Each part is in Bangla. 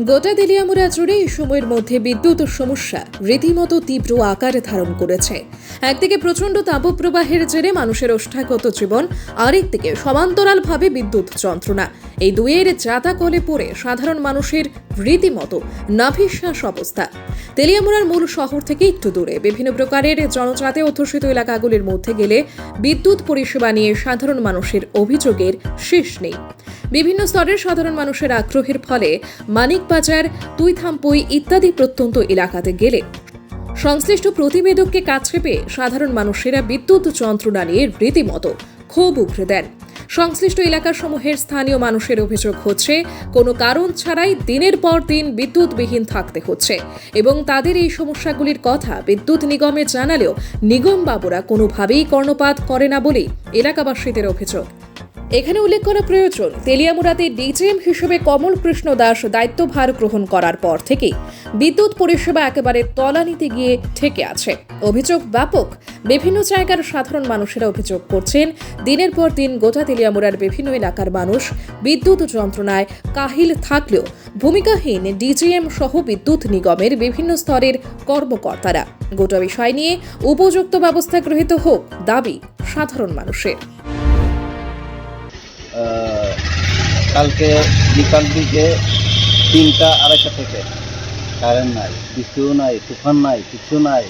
গোটা তেলিয়ামুড়া জুড়ে এই সময়ের মধ্যে বিদ্যুৎ সমস্যা রীতিমতো তীব্র আকার ধারণ করেছে। একদিকে প্রচণ্ড তাপপ্রবাহের জেরে মানুষের ওষ্ঠাগত জীবন, আরেকদিকে সমান্তরালভাবে বিদ্যুৎ যন্ত্রণা। এই দুয়ের জাতাকলে পড়ে সাধারণ মানুষের রীতিমতো নাভিশ্বাস অবস্থা। তেলিয়ামুড়ার মূল শহর থেকে একটু দূরে, বিভিন্ন প্রকারের জনজাতে অধ্যুষিত এলাকাগুলির মধ্যে গেলে বিদ্যুৎ পরিষেবা নিয়ে সাধারণ মানুষের অভিযোগের শেষ নেই। বিভিন্ন স্তরের সাধারণ মানুষের আগ্রহের ফলে মানিকবাজার, তুইথাম্পই ইত্যাদি প্রত্যন্ত এলাকাতে গেলে। সংশ্লিষ্ট প্রতিবেদককে কাছে পেয়ে সাধারণ মানুষেরা বিদ্যুৎ যন্ত্রণা নিয়ে রীতিমতো ক্ষোভ উগরে দেন। সংশ্লিষ্ট এলাকাসমূহের স্থানীয় মানুষের অভিযোগ হচ্ছে, কোনো কারণ ছাড়াই দিনের পর দিন বিদ্যুৎবিহীন থাকতে হচ্ছে এবং তাদের এই সমস্যাগুলির কথা বিদ্যুৎ নিগমে জানালেও নিগম বাবুরা কোনোভাবেই কর্ণপাত করে না বলেই এলাকাবাসীদের অভিযোগ। এখানে উল্লেখ করা প্রয়োজন, তেলিয়ামুড়াতে ডিজিএম হিসেবে কমল কৃষ্ণ দাস দায়িত্বভার গ্রহণ করার পর থেকেই বিদ্যুৎ পরিষেবা একেবারে তলানিতে গিয়ে ঠেকে আছে। অভিযোগ ব্যাপক। বিভিন্ন জায়গার সাধারণ মানুষেরা অভিযোগ করছেন, দিনের পর দিন গোটা তেলিয়ামুড়ার বিভিন্ন এলাকার মানুষ বিদ্যুৎ যন্ত্রণায় কাহিল থাকলেও ভূমিকাহীন ডিজিএম সহ বিদ্যুৎ নিগমের বিভিন্ন স্তরের কর্মকর্তারা। গোটা বিষয় নিয়ে উপযুক্ত ব্যবস্থা গৃহীত হোক দাবি সাধারণ মানুষের। কালকে বিকাল দিকে তিনটা আড়াইটা থেকে। কারেন্ট নাই কিছু নাই, তুফান নাই, কিছু নাই।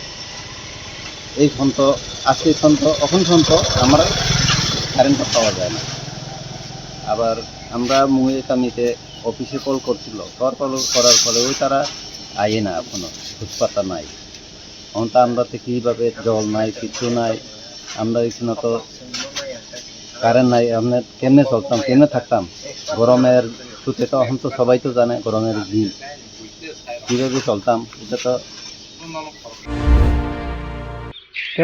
এই সন্ত আজকে সন্ত এখন সন্ত আমরা কারেন্টটা পাওয়া যায় না। আবার আমরা মুয়ে কামিতে অফিসে কল করছিল কল কল করার পরে ওই তারা আইয়ে না এখনও খোঁজপাতা নাই। এখন তো আমরা তো কীভাবে জল নাই, কিছু নাই, আমরা এখানে তো কারেন্ট নাই আমরা কেমনে চলতাম কেমনে থাকতাম? গরমের ছুটে তো এখন তো সবাই তো জানে গরমের দিন। কীভাবে চলতাম এটা তো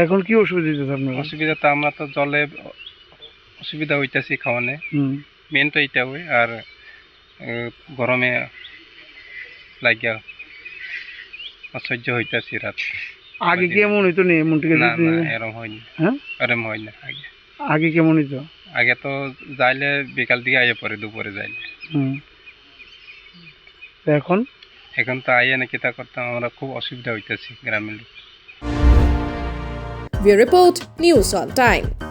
এখন কি অসুবিধা হইতেছে আপনার? অসুবিধা তো আমরা তো জলে অসুবিধা হইতেছি খাওয়ানে হুম। মেন তো এটা হই আর গরমে লাগিয়া অসহ্য হইতেছি রাত। আগে কি এমন হইতো নি? এমন ঠিক না এরম হয়নি। হ্যাঁ? এরম হয় না আগে। আগে কেমন হইতো? আগে তো যাইলে বিকাল দিকে আইয়ে পরে দুপুরে যাইলে। হুম। এখন? এখন তো আইয়ে না তা করতাম আমরা খুব অসুবিধা হইতেছি গ্রামের লোক। We report News on Time.